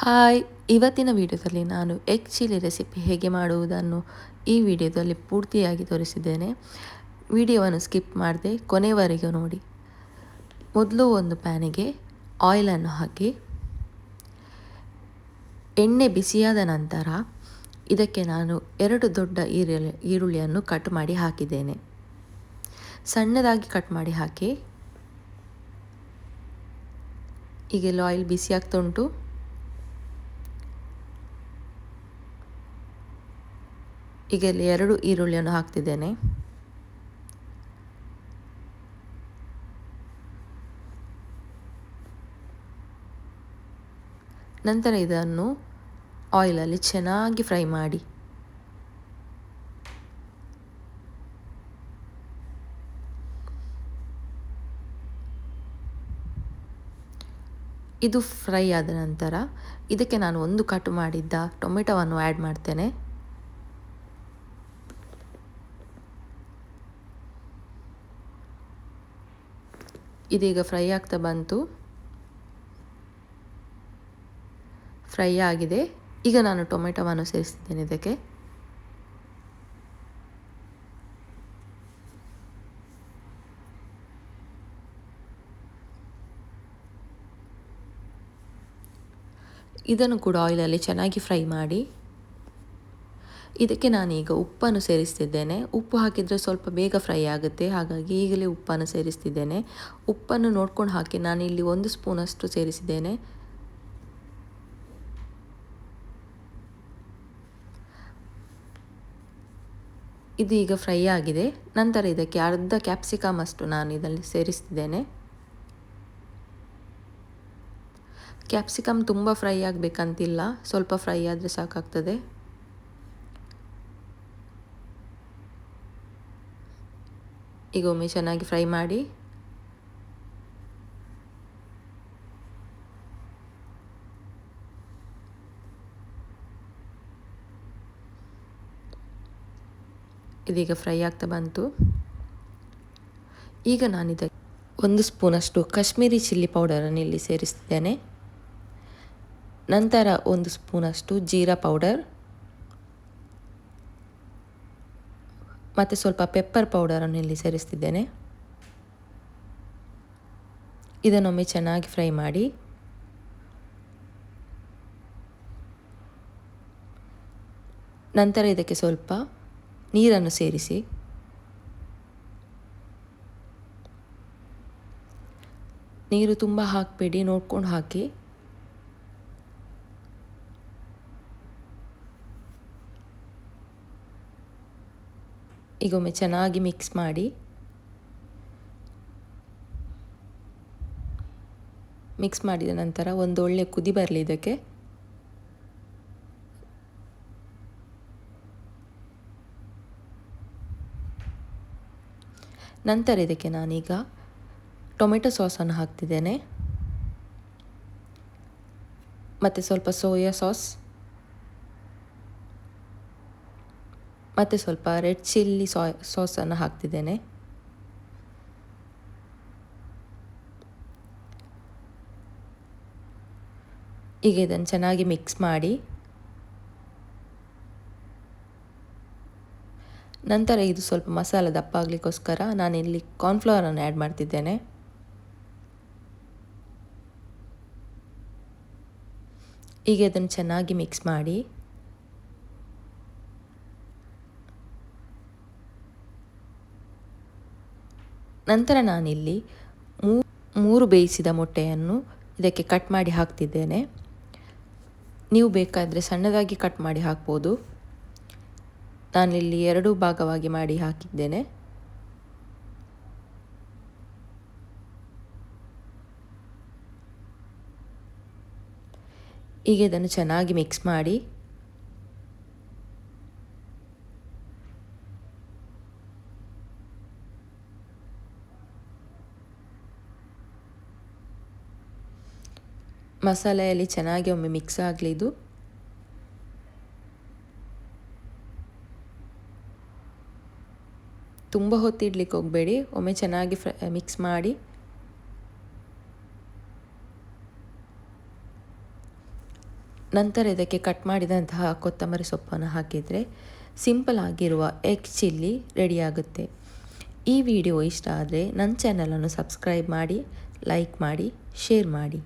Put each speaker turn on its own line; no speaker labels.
Hi, ಇವತ್ತಿನ ವಿಡಿಯೋದಲ್ಲಿ ನಾನು ಎಗ್ ಚಿಲ್ಲಿ ರೆಸಿಪಿ ಹೇಗೆ ಮಾಡುವುದನ್ನು ಈ ವಿಡಿಯೋದಲ್ಲಿ ಪೂರ್ತಿಯಾಗಿ ತೋರಿಸಿದ್ದೇನೆ. ವಿಡಿಯೋವನ್ನು ಸ್ಕಿಪ್ ಮಾಡದೆ ಕೊನೆವರೆಗೂ ನೋಡಿ. ಮೊದಲು ಒಂದು ಪ್ಯಾನಿಗೆ ಆಯಿಲನ್ನು ಹಾಕಿ, ಎಣ್ಣೆ ಬಿಸಿಯಾದ ನಂತರ ಇದಕ್ಕೆ ನಾನು ಎರಡು ದೊಡ್ಡ ಈರುಳ್ಳಿ, ಈರುಳ್ಳಿಯನ್ನು ಕಟ್ ಮಾಡಿ ಹಾಕಿದ್ದೇನೆ. ಸಣ್ಣದಾಗಿ ಕಟ್ ಮಾಡಿ ಹಾಕಿ ಈಗೆಲ್ಲ ಆಯಿಲ್ ಬಿಸಿ ಆಗ್ತಾ ಉಂಟು. ಈಗ ಇಲ್ಲಿ ಎರಡು ಈರುಳ್ಳಿಯನ್ನು ಹಾಕ್ತಿದ್ದೇನೆ. ನಂತರ ಇದನ್ನು ಆಯಿಲಲ್ಲಿ ಚೆನ್ನಾಗಿ ಫ್ರೈ ಮಾಡಿ. ಇದು ಫ್ರೈ ಆದ ನಂತರ ಇದಕ್ಕೆ ನಾನು ಒಂದು ಕಟ್ ಮಾಡಿದ್ದ ಟೊಮೆಟೊವನ್ನು ಆ್ಯಡ್ ಮಾಡ್ತೇನೆ. ಇದೀಗ ಫ್ರೈ ಆಗ್ತಾ ಬಂತು. ಫ್ರೈ ಆಗಿದೆ. ಈಗ ನಾನು ಟೊಮೆಟೊವನ್ನು ಸೇರಿಸ್ತಿದ್ದೇನೆ ಇದಕ್ಕೆ. ಇದನ್ನು ಕೂಡ ಆಯಿಲಲ್ಲಿ ಚೆನ್ನಾಗಿ ಫ್ರೈ ಮಾಡಿ. ಇದಕ್ಕೆ ನಾನೀಗ ಉಪ್ಪನ್ನು ಸೇರಿಸ್ತಿದ್ದೇನೆ. ಉಪ್ಪು ಹಾಕಿದರೆ ಸ್ವಲ್ಪ ಬೇಗ ಫ್ರೈ ಆಗುತ್ತೆ. ಹಾಗಾಗಿ ಈಗಲೇ ಉಪ್ಪನ್ನು ಸೇರಿಸ್ತಿದ್ದೇನೆ. ಉಪ್ಪನ್ನು ನೋಡ್ಕೊಂಡು ಹಾಕಿ ನಾನಿಲ್ಲಿ ಒಂದು ಸ್ಪೂನಷ್ಟು ಸೇರಿಸಿದ್ದೇನೆ. ಇದು ಈಗ ಫ್ರೈ ಆಗಿದೆ. ನಂತರ ಇದಕ್ಕೆ ಅರ್ಧ ಕ್ಯಾಪ್ಸಿಕಮ್ ಅಷ್ಟು ನಾನು ಇದರಲ್ಲಿ ಸೇರಿಸ್ತಿದ್ದೇನೆ. ಕ್ಯಾಪ್ಸಿಕಮ್ ತುಂಬ ಫ್ರೈ ಆಗಬೇಕಂತಿಲ್ಲ. ಸ್ವಲ್ಪ ಫ್ರೈ ಆದರೆ ಸಾಕಾಗ್ತದೆ. ಈಗ ಒಮ್ಮೆ ಚೆನ್ನಾಗಿ ಫ್ರೈ ಮಾಡಿ. ಇದೀಗ ಫ್ರೈ ಆಗ್ತಾ ಬಂತು. ಈಗ ನಾನಿದ ಒಂದು ಸ್ಪೂನಷ್ಟು ಕಾಶ್ಮೀರಿ ಚಿಲ್ಲಿ ಪೌಡರನ್ನು ಇಲ್ಲಿ ಸೇರಿಸಿದ್ದೇನೆ ನಂತರ ಒಂದು ಸ್ಪೂನಷ್ಟು ಜೀರಾ ಪೌಡರ್. ಮತ್ತು ಸ್ವಲ್ಪ ಪೆಪ್ಪರ್ ಪೌಡರನ್ನು ಇಲ್ಲಿ ಸೇರಿಸ್ತಿದ್ದೇನೆ. ಇದನ್ನೊಮ್ಮೆ ಚೆನ್ನಾಗಿ ಫ್ರೈ ಮಾಡಿ. ನಂತರ ಇದಕ್ಕೆ ಸ್ವಲ್ಪ ನೀರನ್ನು ಸೇರಿಸಿ. ನೀರು ತುಂಬ ಹಾಕಬೇಡಿ, ನೋಡ್ಕೊಂಡು ಹಾಕಿ. ಈಗ ಒಮ್ಮೆ ಚೆನ್ನಾಗಿ ಮಿಕ್ಸ್ ಮಾಡಿ. ಮಿಕ್ಸ್ ಮಾಡಿದ ನಂತರ ಒಂದು ಒಳ್ಳೆ ಕುದಿ ಬರಲಿ ಇದಕ್ಕೆ. ನಂತರ ಇದಕ್ಕೆ ನಾನೀಗ ಟೊಮೆಟೊ ಸಾಸನ್ನು ಹಾಕ್ತಿದ್ದೇನೆ. ಮತ್ತು ಸ್ವಲ್ಪ ಸೋಯಾ ಸಾಸ್. ಮತ್ತು ಸ್ವಲ್ಪ ರೆಡ್ ಚಿಲ್ಲಿ ಸಾಯ್ ಸಾಸನ್ನು ಹಾಕ್ತಿದ್ದೇನೆ. ಈಗ ಇದನ್ನು ಚೆನ್ನಾಗಿ ಮಿಕ್ಸ್ ಮಾಡಿ. ನಂತರ ಇದು ಸ್ವಲ್ಪ ಮಸಾಲ ದಪ್ಪ ಆಗಲಿಕ್ಕೋಸ್ಕರ ನಾನಿಲ್ಲಿ ಕಾರ್ನ್ಫ್ಲವರನ್ನು ಆ್ಯಡ್ ಮಾಡ್ತಿದ್ದೇನೆ. ಈಗ ಇದನ್ನು ಚೆನ್ನಾಗಿ ಮಿಕ್ಸ್ ಮಾಡಿ. ನಂತರ ನಾನಿಲ್ಲಿ ಮೂರು ಬೇಯಿಸಿದ ಮೊಟ್ಟೆಯನ್ನು ಇದಕ್ಕೆ ಕಟ್ ಮಾಡಿ ಹಾಕ್ತಿದ್ದೇನೆ. ನೀವು ಬೇಕಾದರೆ ಸಣ್ಣದಾಗಿ ಕಟ್ ಮಾಡಿ ಹಾಕ್ಬೋದು. ನಾನಿಲ್ಲಿ ಎರಡು ಭಾಗವಾಗಿ ಮಾಡಿ ಹಾಕಿದ್ದೇನೆ. ಈಗ ಇದನ್ನು ಚೆನ್ನಾಗಿ ಮಿಕ್ಸ್ ಮಾಡಿ ಮಸಾಲೆಯಲ್ಲಿ ಚೆನ್ನಾಗಿ ಒಮ್ಮೆ ಮಿಕ್ಸ್ ಆಗಲಿ ಇದು. ತುಂಬ ಹೊತ್ತಿಡ್ಲಿಕ್ಕೆ ಹೋಗಬೇಡಿ, ಒಮ್ಮೆ ಚೆನ್ನಾಗಿ ಫ್ರೈ ಮಿಕ್ಸ್ ಮಾಡಿ. ನಂತರ ಇದಕ್ಕೆ ಕಟ್ ಮಾಡಿದಂತಹ ಕೊತ್ತಂಬರಿ ಸೊಪ್ಪನ್ನು ಹಾಕಿದರೆ ಸಿಂಪಲ್ ಆಗಿರುವ ಎಗ್ ಚಿಲ್ಲಿ ರೆಡಿಯಾಗುತ್ತೆ ಈ ವಿಡಿಯೋ ಇಷ್ಟ ಆದರೆ ನನ್ನ ಚಾನಲನ್ನು ಸಬ್ಸ್ಕ್ರೈಬ್ ಮಾಡಿ ಲೈಕ್ ಮಾಡಿ ಶೇರ್ ಮಾಡಿ.